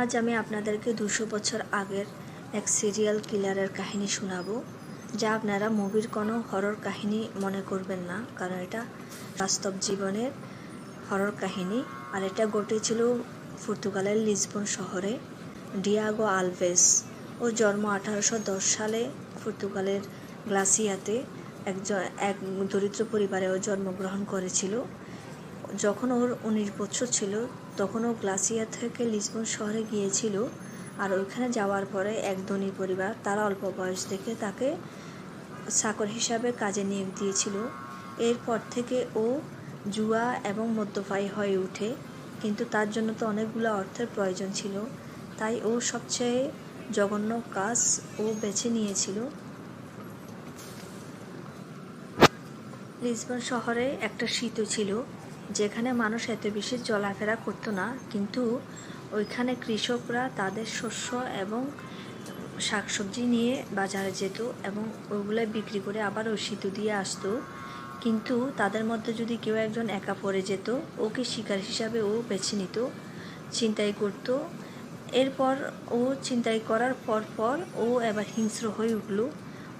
আজ আমি আপনাদেরকে দুশো বছর আগের এক সিরিয়াল কিলারের কাহিনী শোনাবো, যা আপনারা মুভির কোনো হরর কাহিনী মনে করবেন না, কারণ এটা বাস্তব জীবনের হরর কাহিনী, আর এটা ঘটেছিল পর্তুগালের লিসবন শহরে, ডিয়াগো আলভেস ও জন্ম আঠারোশো দশ সালে পর্তুগালের গ্লাসিয়াতে একজন, এক দরিদ্র পরিবারে ও জন্মগ্রহণ করেছিল। যখন ওর উনিশ বছর ছিল, তখন ও গ্লাসিয়া থেকে লিসবন শহরে গিয়েছিল আর ওইখানে যাওয়ার পরে এক ধনী পরিবার তারা অল্প বয়স থেকে তাকে চাকর হিসাবে কাজে নিয়োগ দিয়েছিল। এরপর থেকে ও জুয়া এবং মদ্যপায়ী হয়ে ওঠে কিন্তু তার জন্য তো অনেকগুলো অর্থের প্রয়োজন ছিল। তাই ও সবচেয়ে জঘন্য কাজ ও বেছে নিয়েছিল। লিসবন শহরে একটা শীত ছিল। যেখানে মানুষ এত বেশি চলাফেরা করতো না, কিন্তু ওইখানে কৃষকরা তাদের শস্য এবং শাকসবজি নিয়ে বাজারে যেত এবং ওগুলো বিক্রি করে আবার ওই শীত দিয়ে আসতো। কিন্তু তাদের মধ্যে যদি কেউ একজন একা পড়ে যেত, ওকে শিকার হিসাবে ও বেছে নিত চিন্তাই করতো। এরপর ও চিন্তাই করার পর পর ও এবার হিংস্র হয়ে উঠল।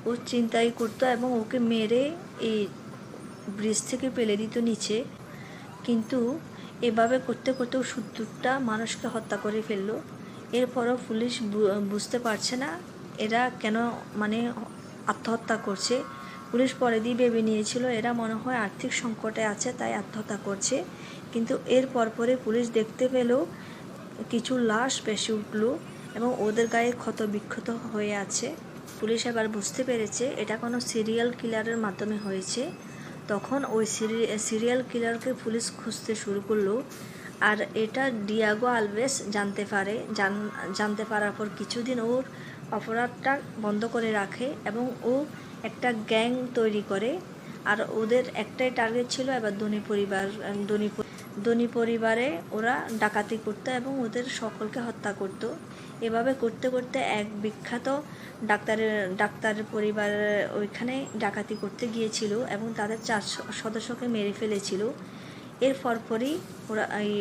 ও চিন্তাই করতো এবং ওকে মেরে এই ব্রিজ থেকে পেলে দিত নিচে। কিন্তু এভাবে করতে করতেও ও সত্তরটা মানুষকে হত্যা করে ফেলল। এরপরও পুলিশ বুঝতে পারছে না এরা কেন মানে আত্মহত্যা করছে। পুলিশ পরে দিয়ে ভেবে নিয়েছিল, এরা মনে হয় আর্থিক সংকটে আছে, তাই আত্মহত্যা করছে। কিন্তু এর পরপরে পুলিশ দেখতে পেল, কিছু লাশ বেশি উঠল এবং ওদের গায়ে ক্ষত বিক্ষত হয়ে আছে। পুলিশ এবার বুঝতে পেরেছে, এটা কোনো সিরিয়াল কিলারের মাধ্যমে হয়েছে। তখন ওই সিরিয়াল কিলারকে পুলিশ খুঁজতে শুরু করল। আর এটা ডিয়াগো আলভেস জানতে পারে। জান- জানতে পারার পর কিছুদিন ওর অপরাধটা বন্ধ করে রাখে এবং ও একটা গ্যাং তৈরি করে। আর ওদের একটাই টার্গেট ছিল এবার ধনী পরিবার ধনী ধনী পরিবারে ওরা ডাকাতি করতো এবং ওদের সকলকে হত্যা করত। এভাবে করতে করতে এক বিখ্যাত ডাক্তারের ডাক্তারের পরিবার ওইখানে ডাকাতি করতে গিয়েছিল এবং তাদের চার সদস্যকে মেরে ফেলেছিল। এর পরপরই ওরা এই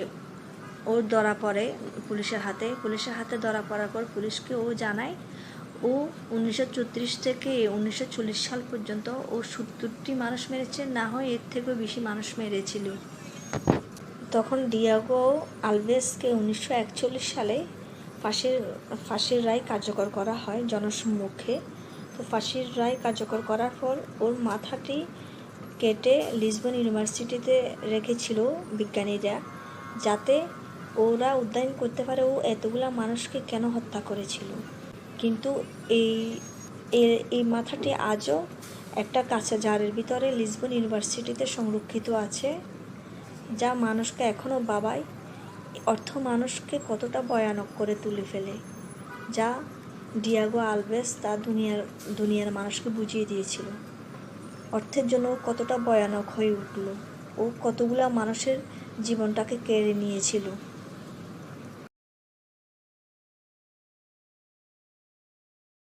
ও ধরা পড়ে পুলিশের হাতে। পুলিশের হাতে ধরা পড়ার পর পুলিশকে ও জানায়, ও উনিশশো চৌত্রিশ থেকে উনিশশো চল্লিশ সাল পর্যন্ত ও সত্তরটি মানুষ মেরেছে, না হয় এর থেকেও বেশি মানুষ মেরেছিল। তখন ডিয়াগো আলভেসকে উনিশশো একচল্লিশ সালে ফাঁসির ফাঁসির রায় কার্যকর করা হয় জনসম্মুখে। তো ফাঁসির রায় কার্যকর করার পর ওর মাথাটি কেটে লিসবন ইউনিভার্সিটিতে রেখেছিল বিজ্ঞানীরা, যাতে ওরা উদ্যায়ন করতে পারে ও এতগুলা মানুষকে কেন হত্যা করেছিল। কিন্তু এই এই মাথাটি আজও একটা কাঁচা জারের ভিতরে লিসবন ইউনিভার্সিটিতে সংরক্ষিত আছে, যা মানুষকে এখনও বাবায় অর্থ মানুষকে কতটা ভয়ানক করে তুলে ফেলে, যা ডিয়াগো আলভেস তা দুনিয়ার দুনিয়ার মানুষকে বুঝিয়ে দিয়েছিল। অর্থের জন্য কতটা ভয়ানক হয়ে উঠল, ও কতগুলা মানুষের জীবনটাকে কেড়ে নিয়েছিল।